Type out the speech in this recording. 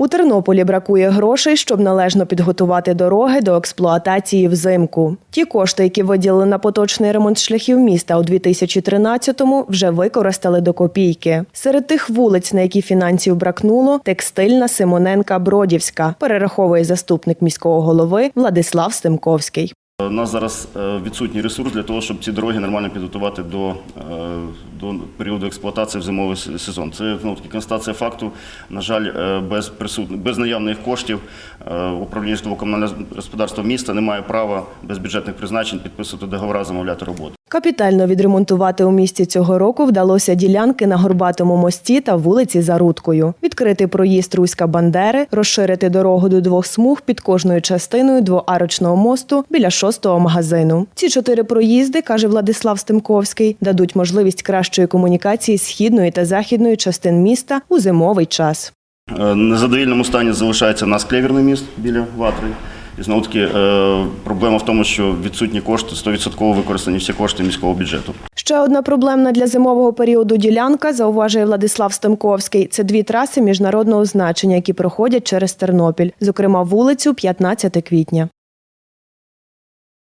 У Тернополі бракує грошей, щоб належно підготувати дороги до експлуатації взимку. Ті кошти, які виділили на поточний ремонт шляхів міста у 2013-му, вже використали до копійки. Серед тих вулиць, на які фінансів бракнуло, текстильна Симоненка Бродівська, перераховує заступник міського голови Владислав Стемковський. У нас зараз е, відсутній ресурс для того, щоб ці дороги нормально підготувати до, е, до періоду експлуатації в зимовий сезон. Це ну, констатація факту. На жаль, е, без присут... без наявних коштів е, управління житлово-комунального господарства міста не має права без бюджетних призначень підписувати договори, замовляти роботу. Капітально відремонтувати у місті цього року вдалося ділянки на Горбатому мості та вулиці Зарудкою, відкрити проїзд Руська Бандери, розширити дорогу до двох смуг під кожною частиною двоарочного мосту біля шостого магазину. Ці чотири проїзди, каже Владислав Стемковський, дадуть можливість кращої комунікації східної та західної частин міста у зимовий час. Е, На задовільному стані залишається в нас клеверний міст біля Ватри. І знову таки е, проблема в тому, що відсутні кошти, 100% використані всі кошти міського бюджету. Ще одна проблемна для зимового періоду ділянка, зауважує Владислав Стемковський. Це дві траси міжнародного значення, які проходять через Тернопіль, зокрема вулицю 15 квітня.